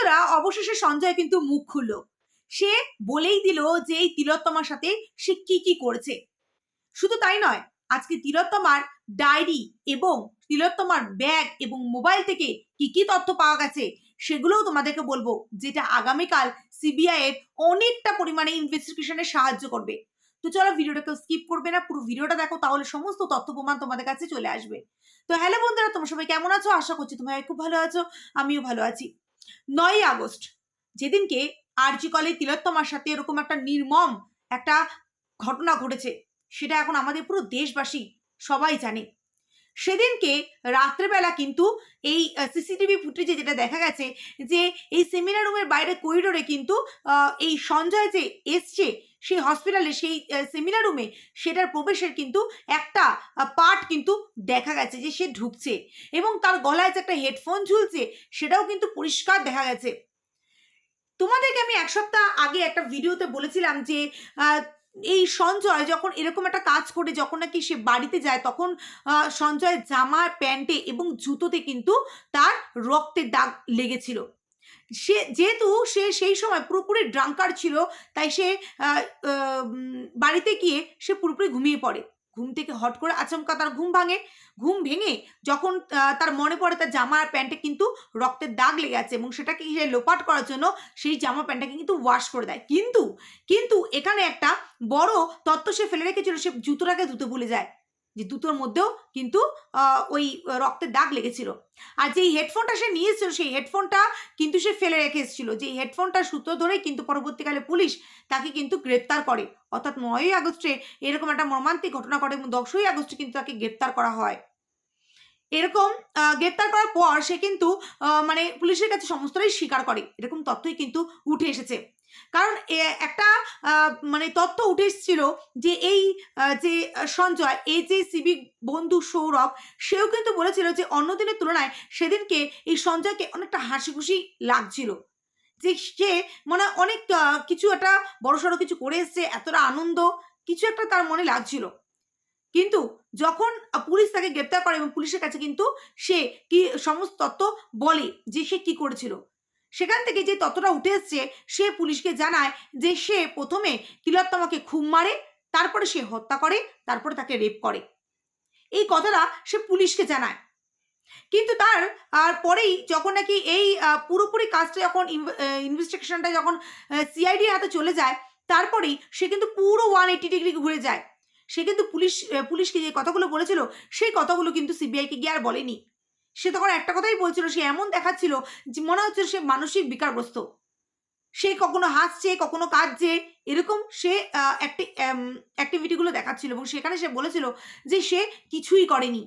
বন্ধুরা অবশেষে সঞ্জয় কিন্তু মুখ খুলল। সে বলেই দিল যে এই তিলোত্তমার সাথে সে কি কি করেছে। শুধু তাই নয়, আজকে তিলোত্তমার ডায়েরি এবং তিলোত্তমার ব্যাগ এবং মোবাইল থেকে কি কি তথ্য পাওয়া গেছে, সেগুলোও তোমাদেরকে বলব, যেটা আগামীকাল সিবিআই এর অনেকটা পরিমাণে ইনভেস্টিগেশনে সাহায্য করবে। তো চলো ভিডিওটাকে স্কিপ করবে না, পুরো ভিডিওটা দেখো, তাহলে সমস্ত তথ্য প্রমাণ তোমাদের কাছে চলে আসবে। তো হ্যালো বন্ধুরা, তোমরা সবাই কেমন আছো? আশা করছি তোমরা খুব ভালো আছো, আমিও ভালো আছি। নয়ই আগস্ট। যেদিনকে আরজি কলে তিলোত্তমার সাথে এরকম একটা নির্মম একটা ঘটনা ঘটেছে, সেটা এখন আমাদের পুরো দেশবাসী সবাই জানে। সেদিনকে রাত্রেবেলা কিন্তু এই সিসিটিভি ফুটেজে যেটা দেখা গেছে যে এই সেমিনার রুমের বাইরে করিডোরে কিন্তু এই সঞ্জয় যে এসছে, সেই হসপিটালে সেই সেমিনার রুমে সেটার প্রবেশের কিন্তু একটা পার্ট কিন্তু দেখা গেছে যে সে ঢুকছে। এবং তার গলায় যে একটা হেডফোন ঝুলছে, সেটাও কিন্তু পরিষ্কার দেখা গেছে। তোমাদেরকে আমি এক সপ্তাহ আগে একটা ভিডিওতে বলেছিলাম যে এই সঞ্জয় যখন এরকম একটা কাজ করে যখন নাকি সে বাড়িতে যায়, তখন সঞ্জয় জামা, প্যান্টে এবং জুতোতে কিন্তু তার রক্তের দাগ লেগেছিল। সে, যেহেতু সে সেই সময় পুরোপুরি ড্রাঙ্কার ছিল, তাই সে বাড়িতে গিয়ে সে পুরোপুরি ঘুমিয়ে পড়ে। ঘুম থেকে হট করে আচমকা তার ঘুম ভাঙে। ঘুম ভেঙে যখন তার মনে পড়ে তার জামা আর প্যান্টে কিন্তু রক্তের দাগ লেগে আছে এবং সেটাকে সে লোপাট করার জন্য সেই জামা প্যান্টটাকে কিন্তু ওয়াশ করে দেয়। কিন্তু কিন্তু এখানে একটা বড় তত্ত্ব সে ফেলে রেখেছিল, সে জুতোটাকে ধুতে ভুলে যায়। যে দুটোর মধ্যেও কিন্তু ওই রক্তের দাগ লেগেছিল। আর যেই হেডফোনটা সে নিয়ে এসেছিল সেই হেডফোনটা কিন্তু সে ফেলে রেখে এসেছিল। যে হেডফোনটার সূত্র ধরেই কিন্তু পরবর্তীকালে পুলিশ তাকে কিন্তু গ্রেপ্তার করে। অর্থাৎ নয়ই আগস্টে এরকম একটা মর্মান্তিক ঘটনা ঘটে এবং দশই আগস্টে কিন্তু তাকে গ্রেপ্তার করা হয়। এরকম গ্রেপ্তার করার পর সে কিন্তু মানে পুলিশের কাছে সমস্তটাই স্বীকার করে। এরকম তথ্যই কিন্তু উঠে এসেছে। কারণ একটা মানে তথ্য উঠে এসেছিল যে এই যে সঞ্জয় এই যে সিভিক বন্ধু সৌরভ, সেও কিন্তু বলেছিল যে অন্য দিনের তুলনায় সেদিনকে এই সঞ্জয়কে অনেকটা হাসি খুশি লাগছিল। যে সে মনে অনেক কিছু একটা বড়সড় কিছু করে এসছে, এতটা আনন্দ, কিছু একটা তার মনে লাগছিল। কিন্তু যখন পুলিশ তাকে গ্রেপ্তার করে এবং পুলিশের কাছে কিন্তু সে কি, সমস্ত তত্ত্ব বলে যে সে কি করেছিল। সেখান থেকে যে ততটা উঠে এসছে, সে পুলিশকে জানায় যে সে প্রথমে তিলোত্তমাকে খুব মারে, তারপরে সে হত্যা করে, তারপরে তাকে রেপ করে। এই কথাটা সে পুলিশকে জানায়। কিন্তু তার, আর পরেই যখন নাকি এই পুরোপুরি কাজটা যখন ইনভেস্টিগেশনটা যখন সিআইডির হাতে চলে যায়, তারপরেই সে কিন্তু পুরো ওয়ান এইটি ডিগ্রি ঘুরে যায়। সে কিন্তু পুলিশ পুলিশকে যে কথাগুলো বলেছিল, সেই কথাগুলো কিন্তু সিবিআইকে গিয়ে আর বলেনি। সে তখন একটা কথাই বলছিল, সে এমন দেখাচ্ছিল যে মনে হচ্ছে সে মানসিক বিকারগ্রস্ত। সে কখনো হাসছে, কখনো কাঁদছে, এরকম সে অ্যাক্টিভিটিগুলো দেখাচ্ছিল এবং সেখানে সে বলেছিল যে সে কিছুই করেনি।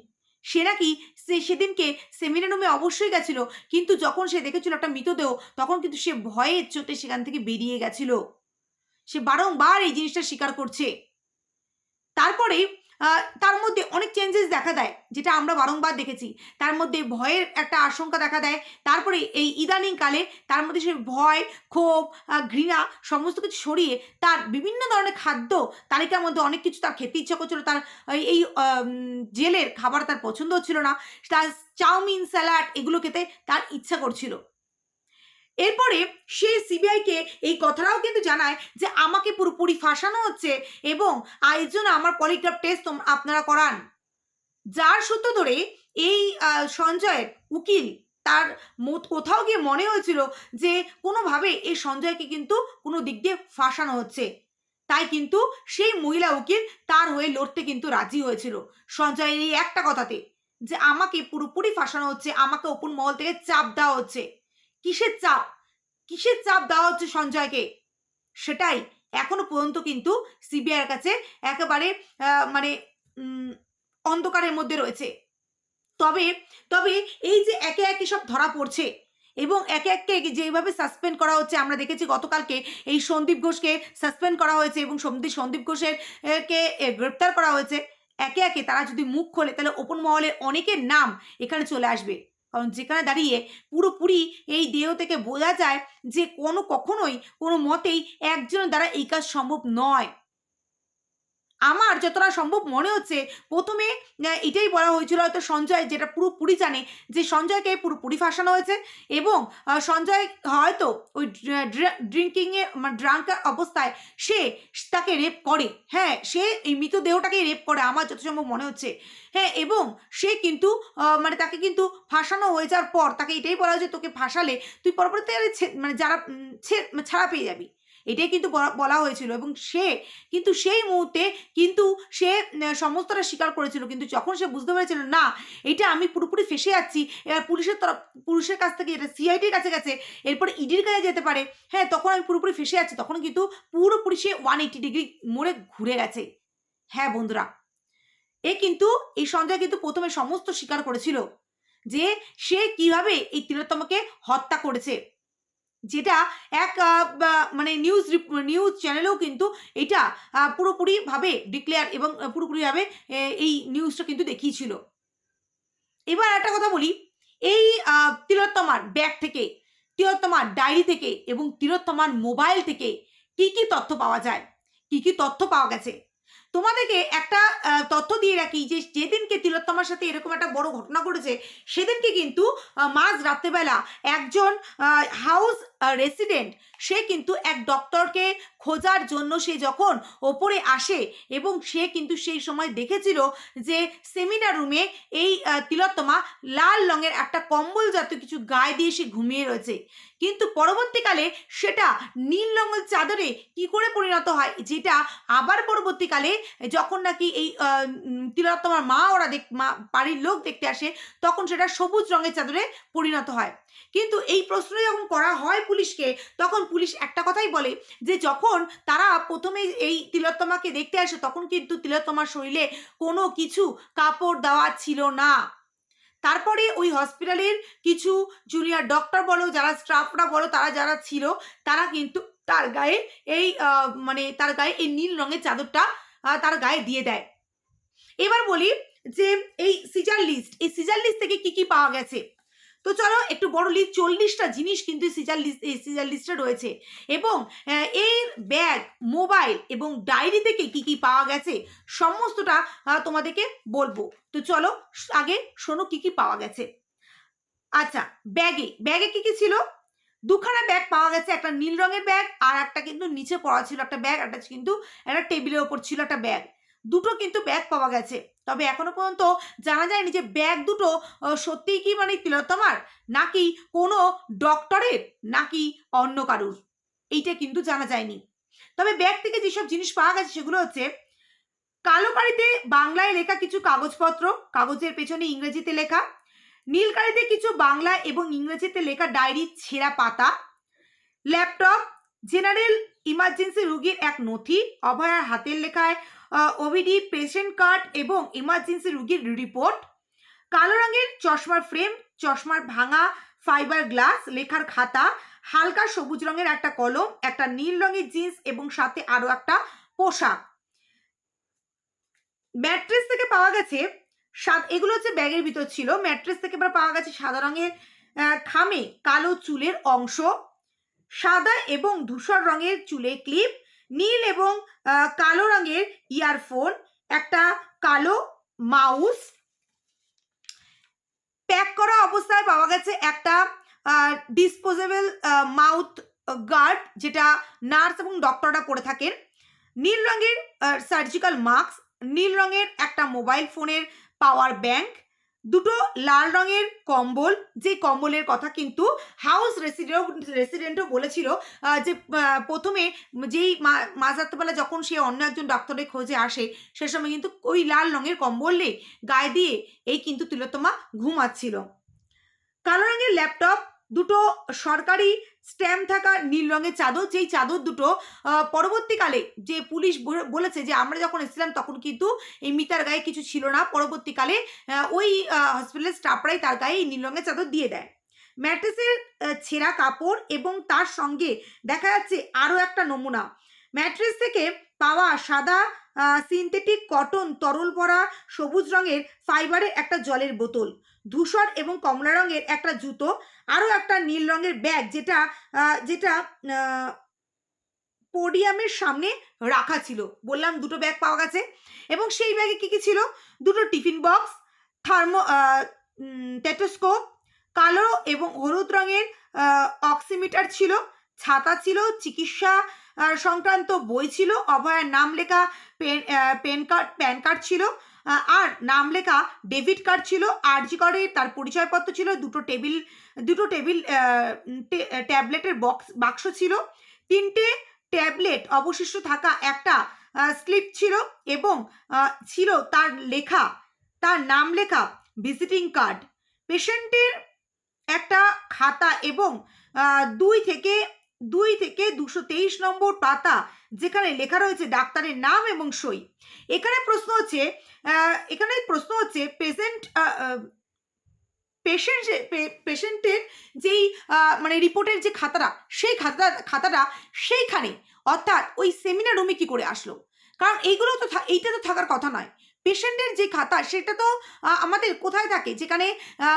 সে নাকি সে সেদিনকে সেমিনার রুমে অবশ্যই গেছিল, কিন্তু যখন সে দেখেছিল একটা মৃতদেহ, তখন কিন্তু সে ভয়ের চোটে সেখান থেকে বেরিয়ে গেছিল। সে বারংবার এই জিনিসটা স্বীকার করছে। তারপরে তার মধ্যে অনেক চেঞ্জেস দেখা দেয়, যেটা আমরা বারংবার দেখেছি। তার মধ্যে ভয়ের একটা আশঙ্কা দেখা দেয়, তারপরে এই ইদানিং কালে তার মধ্যে সে ভয়, ক্ষোভ ঘৃণা সমস্ত কিছু সরিয়ে তার বিভিন্ন ধরনের খাদ্য তালিকার মধ্যে অনেক কিছু তার খেতে ইচ্ছা করছিল, তার এই জেলের খাবার তার পছন্দ হচ্ছিল না। তার চাউমিন, স্যালাড এগুলো খেতে তার ইচ্ছা করছিল। এরপরে সে সিবিআইকে এই কথাটাও কিন্তু জানায় যে আমাকে পুরোপুরি ফাঁসানো হচ্ছে এবং এর জন্য আমার পলিগ্রাফ টেস্ট আপনারা করান। যার সূত্র ধরে এই সঞ্জয়ের উকিল তার কোথাও গিয়ে মনে হয়েছিল যে কোনোভাবে এই সঞ্জয়কে কিন্তু কোনো দিক দিয়ে ফাঁসানো হচ্ছে। তাই কিন্তু সেই মহিলা উকিল তার হয়ে লড়তে কিন্তু রাজি হয়েছিল। সঞ্জয়ের এই একটা কথাতে যে আমাকে পুরোপুরি ফাঁসানো হচ্ছে, আমাকে ওপন মহল থেকে চাপ দেওয়া হচ্ছে। কিসের চাপ? কিসের চাপ দেওয়া হচ্ছে সঞ্জয়কে? সেটাই এখনও পর্যন্ত কিন্তু সিবিআইয়ের কাছে একেবারে মানে অন্ধকারের মধ্যে রয়েছে। তবে তবে এই যে একে একে সব ধরা পড়ছে এবং একে একে যেভাবে সাসপেন্ড করা হচ্ছে, আমরা দেখেছি গতকালকে এই সন্দীপ ঘোষকে সাসপেন্ড করা হয়েছে এবং সন্দীপ সন্দীপ ঘোষের কে গ্রেপ্তার করা হয়েছে। একে একে তারা যদি মুখ খোলে, তাহলে ওপন মহলের অনেকের নাম এখানে চলে আসবে। কারণ যেখানে দাঁড়িয়ে পুরোপুরি এই দেহ থেকে বোঝা যায় যে কোনো কখনোই কোনো মতেই একজনের দ্বারা এই কাজ সম্ভব নয়। আমার যতটা সম্ভব মনে হচ্ছে, প্রথমে এটাই বলা হয়েছিল হয়তো সঞ্জয় যেটা পুরোপুরি জানে যে সঞ্জয়কে পুরোপুরি ফাঁসানো হয়েছে এবং সঞ্জয় হয়তো ওই ড্রিঙ্কিংয়ে মানে ড্রাঙ্কার অবস্থায় সে তাকে রেপ করে। হ্যাঁ সে এই মৃতদেহটাকে রেপ করে আমার যত সম্ভব মনে হচ্ছে। হ্যাঁ এবং সে কিন্তু মানে তাকে কিন্তু ফাঁসানো হয়ে যাওয়ার পর তাকে এটাই বলা হয়েছে তোকে ফাঁসালে তুই পরবর্তীকালে ছে- মানে যারা মানে ছাড়া পেয়ে যাবি। এটাই কিন্তু বলা- হয়েছিল এবং সে কিন্তু সেই মুহূর্তে কিন্তু সে সমস্তটা স্বীকার করেছিল। কিন্তু যখন সে বুঝতে পেরেছিল, না, এটা আমি পুরোপুরি ফেসে যাচ্ছি এবার পুলিশের তরফ, পুলিশের কাছ থেকে এটা সিআইডির কাছে গেছে, এরপরে ইডির কাছে যেতে পারে হ্যাঁ তখন আমি পুরোপুরি ফেসে যাচ্ছি। তখন কিন্তু পুরোপুরি সে ওয়ান এইটি ডিগ্রি মোড়ে ঘুরে গেছে। হ্যাঁ বন্ধুরা, এ কিন্তু, এই সঞ্জয় কিন্তু প্রথমে সমস্ত স্বীকার করেছিল যে সে কীভাবে এই তিলোত্তমাকে হত্যা করেছে। যেটা এক মানে নিউজ নিউজ চ্যানেলেও কিন্তু এটা পুরোপুরিভাবে ডিক্লেয়ার এবং পুরোপুরিভাবে এই নিউজটা কিন্তু দেখিয়েছিল। এবার একটা কথা বলি, এই তিলোত্তমার ব্যাগ থেকে, তিলোত্তমার ডায়েরি থেকে এবং তিলোত্তমার মোবাইল থেকে কি কি তথ্য পাওয়া যায়? কি কি তথ্য পাওয়া গেছে? তোমাদেরকে একটা তথ্য দিয়ে রাখি যে, যেদিনকে তিলোত্তমার সাথে এরকম একটা বড় ঘটনা ঘটেছে, সেদিনকে কিন্তু মাঝ রাত্রেবেলা একজন হাউস রেসিডেন্ট সে কিন্তু এক ডক্টরকে খোঁজার জন্য সে যখন ওপরে আসে এবং সে কিন্তু সেই সময় দেখেছিল যে সেমিনার রুমে এই তিলোত্তমা লাল রঙের একটা কম্বল জাতীয় কিছু গায়ে দিয়ে সে ঘুমিয়ে রয়েছে। কিন্তু পরবর্তীকালে সেটা নীল রঙের চাদরে কি করে পরিণত হয় যেটা আবার পরবর্তীকালে যখন নাকি এই তিলোত্তমার মা ওরা দেখ, মা বাড়ির লোক দেখতে আসে তখন সেটা সবুজ রঙের চাদরে পরিণত হয়। কিন্তু এই প্রশ্ন যখন করা হয় পুলিশকে, তখন পুলিশ একটা কথাই বলে যে যখন তারা প্রথমে এই তিলোত্তমাকে দেখতে আসে, তখন কিন্তু তিলোত্তমার শরীরে কোনো কিছু কাপড় দেওয়া ছিল না। তারপরে ওই হসপিটালের কিছু জুনিয়র ডক্টর বলো, যারা স্টাফরা বলো, তারা যারা ছিল, তারা কিন্তু তার গায়ে এই মানে তার গায়ে এই নীল রঙের চাদরটা তার গায়ে দিয়ে দেয়। এবার বলি যে এই সিজার লিস্ট এই সিজার লিস্ট থেকে কি কি পাওয়া গেছে? তো চলো একটু বড় লিস্ট চল্লিশটা জিনিস কিন্তু সিজার লিস্ট এই সিজার লিস্টে রয়েছে। এবং এর ব্যাগ মোবাইল এবং ডায়েরি থেকে কি কি পাওয়া গেছে, সমস্তটা তোমাদেরকে বলব। তো চলো, আগে শোনো কি কি পাওয়া গেছে। আচ্ছা ব্যাগে ব্যাগে কি কি ছিল? দুখানা ব্যাগ পাওয়া গেছে, একটা নীল রঙের ব্যাগ আর একটা কিন্তু নিচে পড়া ছিল একটা ব্যাগ একটা কিন্তু একটা টেবিলের ওপর ছিল একটা ব্যাগ দুটো কিন্তু ব্যাগ পাওয়া গেছে। তবে এখনও পর্যন্ত জানা যায়নি যে ব্যাগ দুটো সত্যিই কি মানে তিলোত্তমার? নাকি কোনো ডক্টরের নাকি অন্য কারুর? এইটা কিন্তু জানা যায়নি। তবে ব্যাগ থেকে যেসব জিনিস পাওয়া গেছে সেগুলো হচ্ছে কালো কালিতে বাংলায় লেখা কিছু কাগজপত্র, কাগজের পেছনে ইংরেজিতে লেখা নীল কালিতে কিছু বাংলা এবং ইংরেজিতে লেখা ডায়েরি ছেঁড়া পাতা ল্যাপটপ জেনারেল ইমার্জেন্সি রুগীর এক নথি, অভয়ার হাতের লেখায় ওভিডি পেশেন্ট কার্ড এবং ইমার্জেন্সি রুগীর রিপোর্ট কালো রঙের চশমার ফ্রেম চশমার ভাঙা ফাইবার গ্লাস লেখার খাতা, হালকা সবুজ রঙের একটা কলম, একটা নীল রঙের জিন্স এবং সাথে আরও একটা পোশাক। ম্যাট্রেস থেকে পাওয়া গেছে সাদ, এগুলো হচ্ছে ব্যাগের ভিতর ছিল। ম্যাট্রেস থেকে এবার পাওয়া গেছে সাদা রঙের খামে কালো চুলের অংশ, সাদা এবং ধূসর রঙের চুলে ক্লিপ নীল এবং কালো রঙের ইয়ারফোন, একটা কালো মাউস, প্যাক করা অবস্থায় পাওয়া গেছে একটা ডিসপোজেবল মাউথ গার্ড যেটা নার্স এবং ডক্টররা পরে থাকেন। নীল রঙের সার্জিক্যাল মাস্ক নীল রঙের একটা মোবাইল ফোনের পাওয়ার ব্যাংক দুটো লাল রঙের কম্বল, যে কম্বলের কথা কিন্তু হাউস রেসিডেন্ট রেসিডেন্টও বলেছিল যে প্রথমে যেই মা- মাঝরাত্রবেলা যখন সে অন্য একজন ডাক্তারের খোঁজে আসে, সে সময় কিন্তু ওই লাল রঙের কম্বলে গায়ে দিয়ে এই কিন্তু তিলোত্তমা ঘুমাচ্ছিল। কালো রঙের ল্যাপটপ দুটো সরকারি স্ট্যাম্প থাকা নীল রঙের চাদর, যেই চাদর দুটো পরবর্তীকালে যে পুলিশ বলেছে যে আমরা যখন এসেছিলাম তখন কিন্তু এই মিতার গায়ে কিছু ছিল না। পরবর্তীকালে ওই হসপিটালের স্টাফরাই তার গায়ে এই নীল রঙের চাদর দিয়ে দেয়। ম্যাট্রেসের ছেঁড়া কাপড় এবং তার সঙ্গে দেখা যাচ্ছে আরও একটা নমুনা। ম্যাট্রেস থেকে পাওয়া সাদা সিনথেটিক কটন তরল পরা সবুজ রঙের ফাইবারের একটা জলের বোতল, ধূসর এবং কমলা রঙের একটা জুতো আরও একটা নীল রঙের ব্যাগ যেটা যেটা পোডিয়ামের সামনে রাখা ছিল। বললাম দুটো ব্যাগ পাওয়া গেছে। এবং সেই ব্যাগে কী কী ছিল? দুটো টিফিন বক্স থার্মো টেটোস্কোপ কালো এবং হলুদ রঙের অক্সিমিটার ছিল, ছাতা ছিল, চিকিৎসা সংক্রান্ত বই ছিল, অভয়ার নাম লেখা, pen pen card, PAN card ছিল আর নাম লেখা ডেবিট কার্ড ছিল আরজি কার্ডের তার পরিচয়পত্র ছিল, দুটো টেবিল দুটো টেবিল ট্যাবলেটের বক্স, বাক্স ছিল। তিনটে ট্যাবলেট অবশিষ্ট থাকা একটা স্লিপ ছিল এবং ছিল তার লেখা, তার নাম লেখা ভিজিটিং কার্ড। পেশেন্টের একটা খাতা এবং দুই থেকে দুই থেকে দুশো তেইশ নম্বর পাতা যেখানে লেখা রয়েছে ডাক্তারের নাম এবং সই। এখানে প্রশ্ন হচ্ছে এখানে প্রশ্ন হচ্ছে পেশেন্ট পেশেন্ট পেশেন্টের যেই মানে রিপোর্টের যে খাতাটা, সেই খাতা, খাতাটা সেইখানে। অর্থাৎ ওই সেমিনার রুমে কি করে আসলো? কারণ এইগুলো তো এইটা তো থাকার কথা নয়। পেশেন্টের যে খাতা, সেটা তো আমাদের কোথায় থাকে? যেখানে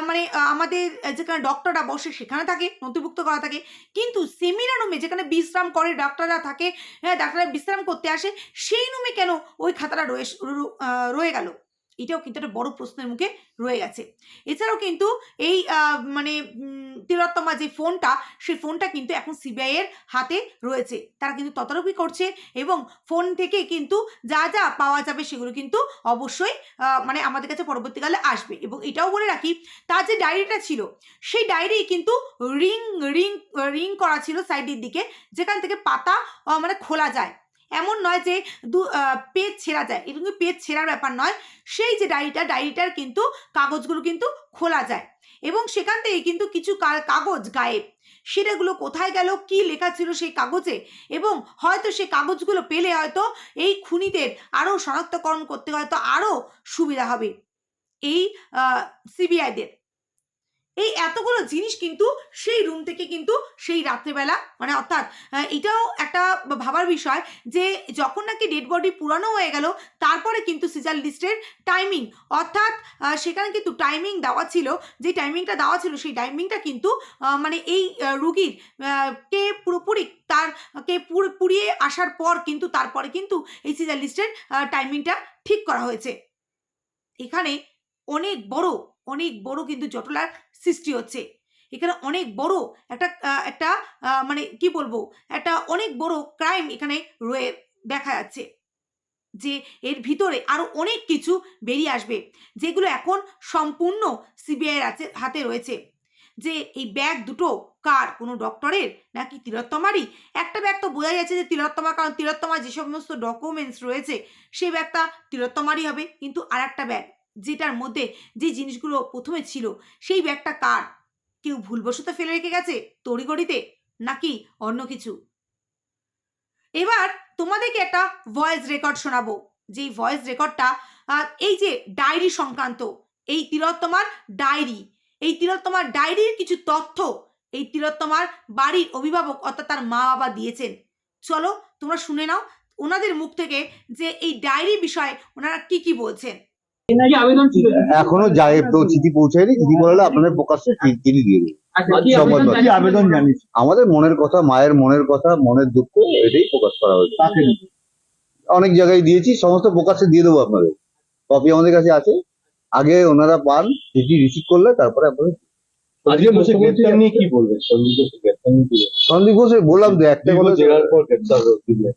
মানে আমাদের যেখানে ডক্টররা বসে সেখানে থাকে, নথিভুক্ত করা থাকে। কিন্তু সেমিনার রুমে যেখানে বিশ্রাম করে ডাক্তাররা থাকে হ্যাঁ ডাক্তাররা বিশ্রাম করতে আসে, সেই রুমে কেন ওই খাতাটা রয়ে রয়ে গেল? এটাও কিন্তু একটা বড় প্রশ্নের মুখে রয়ে গেছে। এছাড়াও কিন্তু এই মানে তিলোত্তমা যে ফোনটা, সেই ফোনটা কিন্তু এখন সিবিআই এর হাতে রয়েছে। তারা কিন্তু তদারকি করছে এবং ফোন থেকে কিন্তু যা যা পাওয়া যাবে সেগুলো কিন্তু অবশ্যই মানে আমাদের কাছে পরবর্তীকালে আসবে। এবং এটাও বলে রাখি, তার যে ডায়েরিটা ছিল, সেই ডায়েরি কিন্তু রিং রিং রিং করা ছিল সাইডের দিকে, যেখান থেকে পাতা মানে খোলা যায়। এমন নয় যে দু পেজ ছেঁড়া যায়। এটা কিন্তু পেজ ছেঁড়ার ব্যাপার নয়। সেই যে ডায়েরিটা ডায়েরিটার কিন্তু কাগজগুলো কিন্তু খোলা যায়। এবং সেখান থেকে কিন্তু কিছু কাগজ গায়েব। সেটাগুলো কোথায় গেল? কি লেখা ছিল সেই কাগজে? এবং হয়তো সেই কাগজগুলো পেলে হয়তো এই খুনিদের আরও শনাক্তকরণ করতে হয়তো আরও সুবিধা হবে। এই সিবিআইদের এই এতগুলো জিনিস কিন্তু সেই রুম থেকে কিন্তু সেই রাত্রেবেলা মানে অর্থাৎ এটাও একটা ভাবার বিষয় যে যখন নাকি ডেড বডি পুরানো হয়ে গেল, তারপরে কিন্তু সিজার লিস্টের টাইমিং অর্থাৎ সেখানে কিন্তু টাইমিং দেওয়া ছিল, যে টাইমিংটা দেওয়া ছিল, সেই টাইমিংটা কিন্তু মানে এই রুগীর কে পুরোপুরি তার, কে পুড়িয়ে আসার পর কিন্তু তারপরে কিন্তু এই সিজার লিস্টের টাইমিংটা ঠিক করা হয়েছে। এখানে অনেক বড় অনেক বড় কিন্তু জটলার সৃষ্টি হচ্ছে। এখানে অনেক বড় একটা একটা মানে কি বলব? একটা অনেক বড় ক্রাইম এখানে রয়ে, দেখা যাচ্ছে। যে এর ভিতরে আরও অনেক কিছু বেরিয়ে আসবে, যেগুলো এখন সম্পূর্ণ সিবিআইয়ের আছে হাতে রয়েছে। যে এই ব্যাগ দুটো কার? কোনো ডক্টরের নাকি তিলোত্তমারই? একটা ব্যাগ তো বোঝা যাচ্ছে যে তিলোত্তমা, কারণ তিলোত্তমার যে সমস্ত ডকুমেন্টস রয়েছে সেই ব্যাগটা তিলোত্তমারই হবে। কিন্তু আর একটা ব্যাগ যেটার মধ্যে যে জিনিসগুলো প্রথমে ছিল, সেই ব্যাগটা কার? কেউ ভুলবশত ফেলে রেখে গেছে তড়িগড়িতে নাকি অন্য কিছু? এবার তোমাদেরকে একটা ভয়েস রেকর্ড শোনাবো। যেই ভয়েস রেকর্ডটা এই যে ডায়েরি সংক্রান্ত, এই তিলোত্তমার ডায়েরি এই তিলোত্তমার ডায়েরির কিছু তথ্য, এই তিলোত্তমার বাড়ির অভিভাবক অর্থাৎ তার মা বাবা দিয়েছেন। চলো তোমরা শুনে নাও, ওনাদের মুখ থেকে যে এই ডায়েরি বিষয়ে ওনারা কি কি বলছেন। এখনও যায় তো চিঠি পৌঁছায়নি চিঠি পড়ালে আপনাদের প্রকাশ্যে চিঠি দিয়ে আচ্ছা, আবেদন জানিস আমাদের মনের কথা মায়ের মনের কথা মনের দুঃখ এটাই প্রকাশ করা হয়েছে। অনেক জায়গায় দিয়েছি সমস্ত প্রকাশ্যে দিয়ে দেবো আপনাদের। কপি আমাদের কাছে আছে। আগে ওনারা পান চিঠি রিসিভ করলে তারপরে আপনাদের আজকে কি বলবেন? সন্দীপ ঘোষের বললাম তো একটা কথা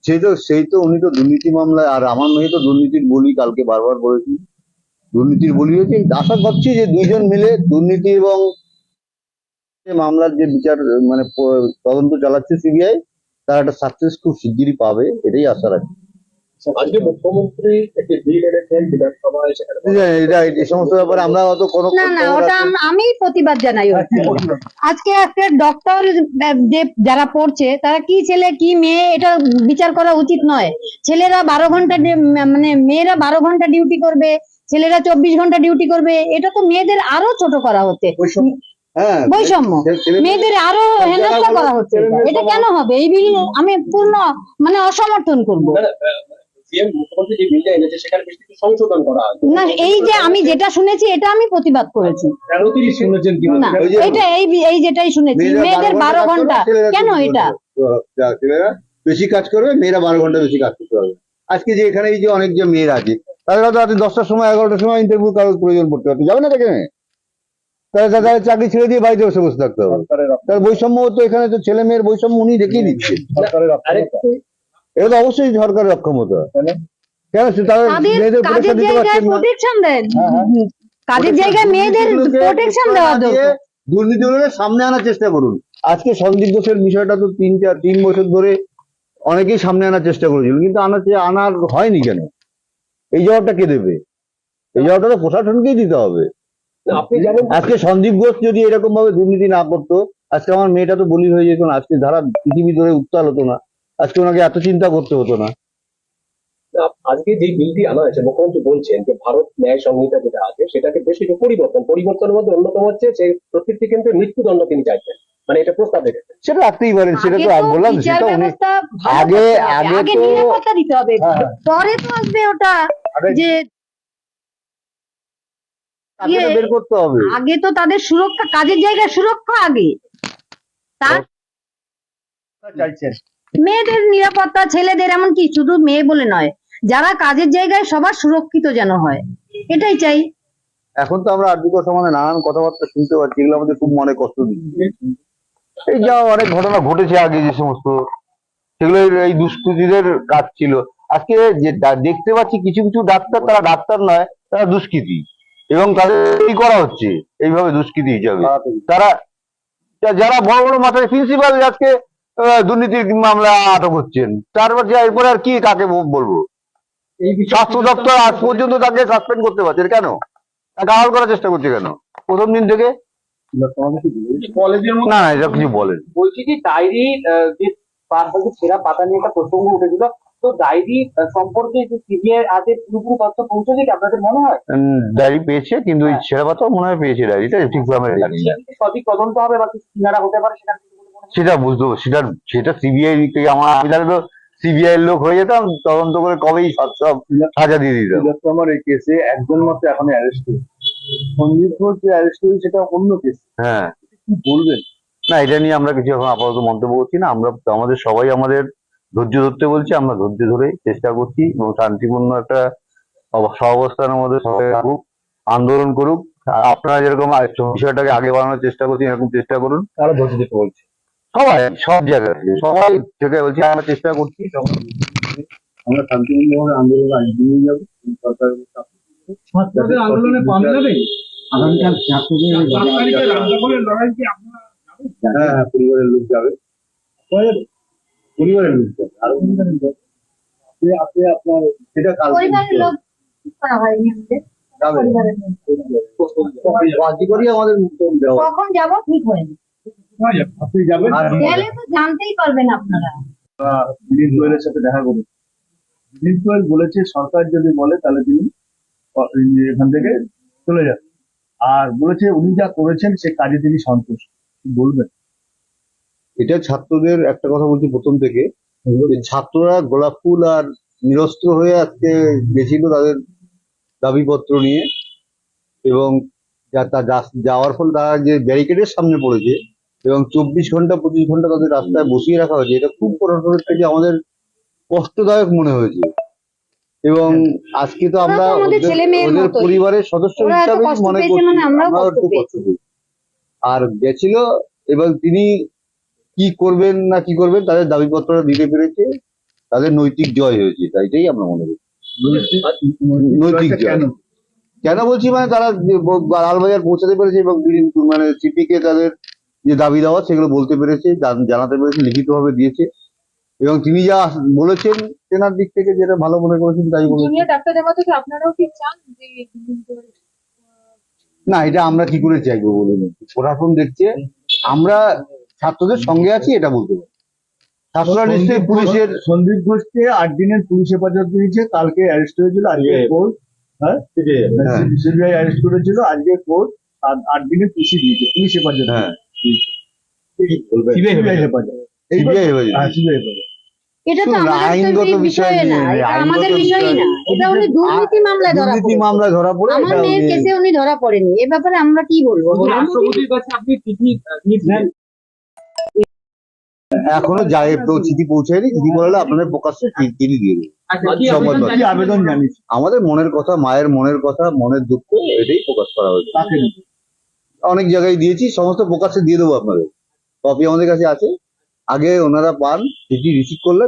সেই তো সেই তো উনি তো দুর্নীতি মামলায় আর আমার মেয়ে তো দুর্নীতির বলি কালকে বারবার বলেছি দুর্নীতির বলি হয়েছে আশা করছি যে দুইজন মিলে দুর্নীতি এবং মামলার যে বিচার মানে তদন্ত চালাচ্ছে সিবিআই তারা একটা সাকসেস খুব শিগগিরই পাবে এটাই আশা রাখি। আজকে মুখ্যমন্ত্রী একটি বিল এনেছেন বিধানসভায় সেখানে ঠিক আছে, এটা এই সমস্ত ব্যাপারে আমরা অত কোনো না না ওটা আমি প্রতিবাদ জানাই আজকে একটা ডক্টর যে যারা পড়ছে তারা কি ছেলে কি মেয়ে এটা বিচার করা উচিত নয়। ছেলেরা বারো ঘণ্টা মানে মেয়েরা বারো ঘণ্টা ডিউটি করবে ছেলেরা চব্বিশ ঘণ্টা ডিউটি করবে এটা তো মেয়েদের আরও ছোট করা হচ্ছে। হ্যাঁ বৈষম্য। মেয়েদের আরও হেনস্থা করা হচ্ছে। এটা কেন হবে? এই বিল আমি পূর্ণ মানে অসমর্থন করব। সিএম মুখ্যমন্ত্রী যে বিলটা এনেছে সেখানে বেশ কিছু সংশোধন করা আছে। না এই যে আমি যেটা শুনেছি এটা আমি প্রতিবাদ করেছি। না এটা এই এই যেটাই শুনেছি। মেয়েদের বারো ঘণ্টা। কেন এটা? বেশি কাজ করবে মেয়েরা বারো ঘণ্টা বেশি কাজ করতে আজকে যে এখানে এই যে অনেক যে মেয়েরা আছে রাতে দশটার সময় এগারোটার সময় ইন্টারভিউ কারোর প্রয়োজন পড়তে পারতো। যাবে না সেখানে তাহলে তাদের চাকরি ছেড়ে দিয়ে বাড়িতে বসে বসে থাকতে হবে। তার বৈষম্য তো এখানে তো ছেলে মেয়ের বৈষম্য উনি দেখিয়ে দিচ্ছে। এটা তো অবশ্যই সরকারের অক্ষমতা। কেন? তাদের মেয়েদের প্রোটেকশন দিতে পারছেন না? প্রোটেকশন দেন? হ্যাঁ, হ্যাঁ। কাজের জায়গায় মেয়েদের প্রোটেকশন দেওয়া দরকার? দুর্নীতিগুলোকে সামনে আনার চেষ্টা করুন। আজকে সন্দীপ ঘোষের বিষয়টা তো তিন চার তিন বছর ধরে অনেকেই সামনে আনার চেষ্টা করেছিল কিন্তু আনার আনার হয়নি কেন? এই জবাবটা কে দেবে? এই জবাবটা তো প্রশাসনকেই দিতে হবে। আজকে সন্দীপ ঘোষ যদি এরকম ভাবে দুর্নীতি না করতো আজকে আমার মেয়েটা তো বলি হয়ে যেত না আজকে ধারা পৃথিবী ধরে উত্তাল হতো না আজকে ওনাকে এত চিন্তা করতে হতো না আজকে যে বিলটি আনা হয়েছে মুখ্যমন্ত্রী বলছেন যে ভারত ন্যায় সংহিতা যেটা আছে সেটাকে বেশ কিছু পরিবর্তন পরিবর্তনের মধ্যে অন্যতম হচ্ছে যে প্রত্যেকটি কেন্দ্রে মৃত্যুদণ্ড তিনি চাইছেন। মানে এটা প্রস্তাব রেখেছেন সেটা রাখতেই পারেন সেটা তো তো বললাম সেটা উনি আগে- আগে তো- নিরাপত্তা দিতে হবে। হ্যাঁ। পরে তো আসবে ওটা যে ইয়ে- বের করতে হবে। আগে তো তাদের সুরক্ষা কাজের জায়গায় সুরক্ষা আগে। তার চাইছেন মেয়েদের নিরাপত্তা ছেলেদের এমনকি শুধু মেয়ে বলে নয় যারা কাজের জায়গায় সবার সুরক্ষিত যেন হয়। এটাই চাই। এখন তো আমরা আর্থিক সম্বন্ধে নানান কথাবার্তা শুনতে পাচ্ছি এগুলো আমাদের খুব মনে কষ্ট দিচ্ছে। এই যা অনেক ঘটনা ঘটেছে আগে যে সমস্ত সেগুলো এই- দুষ্কৃতীদের কাজ ছিল। আজকে যে দেখতে পাচ্ছি কিছু কিছু ডাক্তার তারা ডাক্তার নয় তারা দুষ্কৃতী। এবং তাদের কি করা হচ্ছে? এইভাবে দুষ্কৃতী হিসাবে। তারা যারা বড় বড় মাথায় প্রিন্সিপাল আজকে দুর্নীতির মামলা আটক হচ্ছেন তারপর যে এরপরে আর কি কাকে বলব? স্বাস্থ্য দপ্তর আজ পর্যন্ত তাকে সাসপেন্ড করতে পারছে। কেন? তাকে আড়াল করার চেষ্টা করছে কেন? প্রথম দিন থেকে? না না এটা কিছু বলেন বলছি যে ডায়েরি যে বারবাকি ছেঁড়া পাতা নিয়ে একটা প্রসঙ্গ উঠেছিল। তো ডায়েরি সম্পর্কে যে সিবিআই আজ পুরোপুরি তথ্য পৌঁছেছে কি আপনাদের মনে হয়? ডায়েরি পেয়েছে কিন্তু ওই ছেঁড়া পাতাও মনে হয় পেয়েছে ডায়েরিটা ঠিকভাবে সঠিক তদন্ত হবে বা কিছু কিনারা হতে পারে সেটা? সেটা বুঝতে সেটা সেটা সিবিআই থেকে আমার আমি তাহলে তো সিবিআই এর লোক হয়ে যেতাম তদন্ত করে কবেই সব সব সাজা দিয়ে দিতাম। আমার এই কেসে একজন মাত্র এখন অ্যারেস্ট হয়েছে। যে অ্যারেস্ট সেটা অন্য কেস। হ্যাঁ। কি বলবেন? না এটা নিয়ে আমরা কিছু এখন আপাতত মন্তব্য করছি না। আমরা আমাদের সবাই আমাদের ধৈর্য ধরতে বলছি আমরা ধৈর্য ধরে চেষ্টা করছি এবং শান্তিপূর্ণ একটা সহাবস্থানের মধ্যে সবাই থাকুক আন্দোলন করুক। আপনারা যেরকম বিষয়টাকে আগে বাড়ানোর চেষ্টা করছি এরকম চেষ্টা করুন। তারা ধৈর্য দিতে বলছে? সবাই সব জায়গায়। সবাই থেকে বলছি আমরা চেষ্টা করছি। আমরা শান্তিপূর্ণভাবে আন্দোলন আগে নিয়ে যাব। সরকারের ছাত্রদের আন্দোলনে পাম যাবে। আগামীকাল ছাত্রদের হ্যাঁ হ্যাঁ পরিবারের লোক যাবে। পরিবারের? লোক যাবে। আর পরিবারের লোক আপনি আপনি আপনার সেটা কাল পরিবারের লোক করা হয়নি আমাদের। যাবে। পরিবারের লোক। কার্যকরী আমাদের মুক্ত দেওয়া কখন যাব? ঠিক হয়নি। আপনি যাবেন? গেলে তো জানতেই পারবেন আপনারা। দিলীপ গোয়েলের সাথে দেখা করুন। গোয়েল বলেছে সরকার যদি বলে তাহলে তিনি এখান থেকে চলে যান। আর বলেছে উনি যা করেছেন সে কাজে তিনি সন্তুষ্ট। বলবেন। এটা ছাত্রদের একটা কথা বলছি প্রথম থেকে। ছাত্ররা গোলাপ ফুল আর নিরস্ত্র হয়ে আজকে গেছিল তাদের দাবিপত্র নিয়ে এবং যাওয়ার ফলে তারা যে ব্যারিকেডের সামনে পড়েছে এবং চব্বিশ ঘণ্টা পঁচিশ ঘণ্টা তাদের রাস্তায় বসিয়ে রাখা হয়েছে এটা খুব প্রশাসনের থেকে আমাদের কষ্টদায়ক মনে হয়েছে। এবং আজকে তো আমরা ওদের-। পরিবারের সদস্য হিসাবে মনে করছি মানে। আর গেছিল এবং তিনি কি করবেন না কি করবেন তাদের দাবিপত্রটা দিতে পেরেছে তাদের নৈতিক জয় হয়েছে তাইটাই আমরা মনে করি। নৈতিক জয়। কেন? কেন বলছি মানে তারা লালবাজার পৌঁছাতে পেরেছে এবং মানে সিপিকে তাদের যে দাবি দেওয়া সেগুলো বলতে পেরেছে জানাতে পেরেছে লিখিতভাবে দিয়েছে। এবং তিনি যা বলেছেন তেনার দিক থেকে যেটা ভালো মনে করেছেন তাই বলেছেন। জুনিয়র ডাক্তারদের কি আপনারাও কি চান যে না এটা আমরা কি করে চাইব বলুন? প্রশাসন দেখছে আমরা ছাত্রদের সঙ্গে আছি এটা বলতে পারি। ছাত্ররা নিশ্চয়ই পুলিশের সন্দীপ ঘোষকে আট দিনের পুলিশ হেফাজত দিয়েছে কালকে অ্যারেস্ট হয়েছিল আজকে কোর্ট হ্যাঁ? হ্যাঁ। সিবিআই অ্যারেস্ট করেছিল আজকে কোর্ট আট দিনের দিয়েছে পুলিশ হেফাজত হ্যাঁ। সিবিআই হেফাজত। সিবিআই হ্যাঁ সিবিআই হেফাজত। এটা তো আইনগত বিষয় না এটা আমাদের বিষয়ই না। এটা উনি দুর্নীতি মামলায় ধরা দুর্নীতি মামলায় ধরা পড়ে? আমার মেয়ের কেসে উনি ধরা পড়েনি। এ ব্যাপারে আমরা কি বলব? রাষ্ট্রপতির কাছে আপনি চিঠি আহ, এখনও যায় তো চিঠি পৌঁছায়নি। চিঠি পড়ালে আপনাদের প্রকাশ্যে দিয়ে আচ্ছা আবেদন। জানিস আমাদের মনের কথা মায়ের মনের কথা মনের দুঃখ এটাই প্রকাশ করা হয়েছে। তাকে অনেক জায়গায় দিয়েছি সমস্ত প্রকাশ্যে দিয়ে দেবো আপনাদের। কপি আমাদের কাছে আছে। আগে ওনারা পান চিঠি রিসিভ করলে